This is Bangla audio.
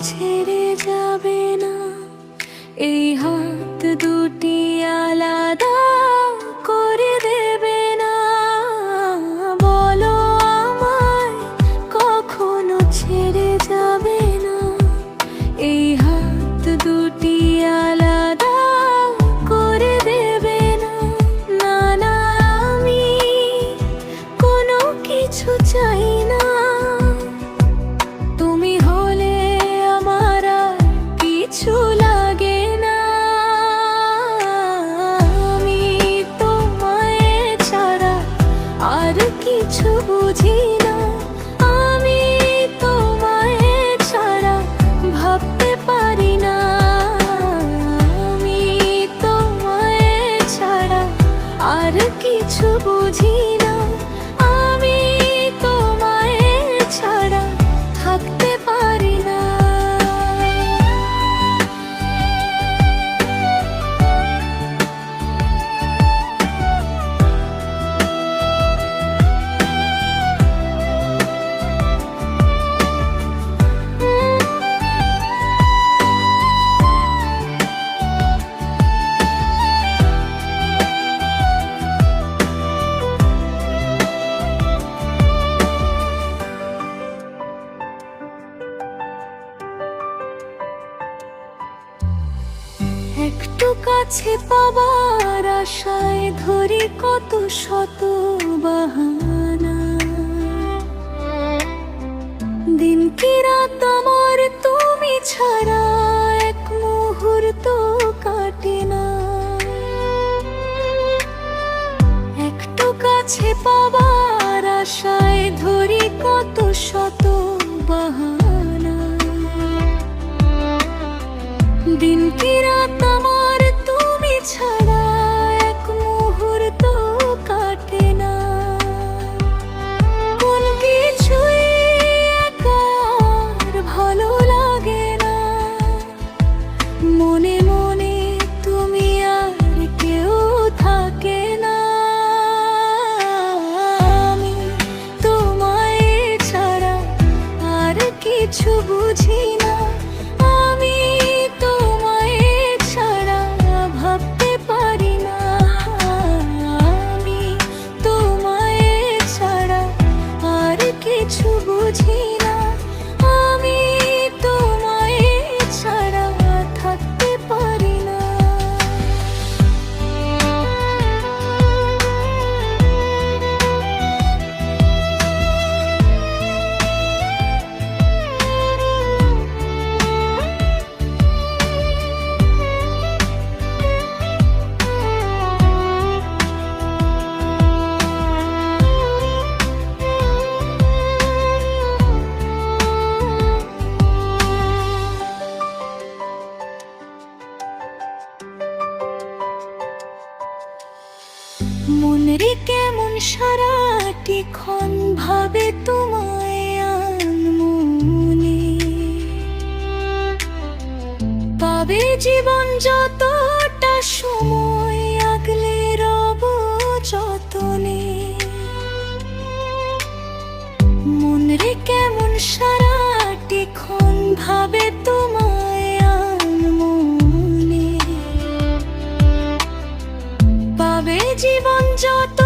ছেড়ে যাবে না। এই হয় কিছু বুঝি না। আমি ছাড়া ভাবতে পারি না। আমি তোমায় ছাড়া আর কিছু বুঝি না। একটু কাছে পাবার আশায় ধরি কত শত বাহানা। দিন কি রাত আমার তুমি ছাড়া এক মুহূর্ত কাটে না। একটু কাছে পাবার আশায় ধরি কত শত বাহানা। মন রে কেমন সারাটি ক্ষণ ভাবে তোমায় মনে। পাবে জীবন যতটা সময়, আগলে রব যতনে। মন রে কেমন সারা জীবন যত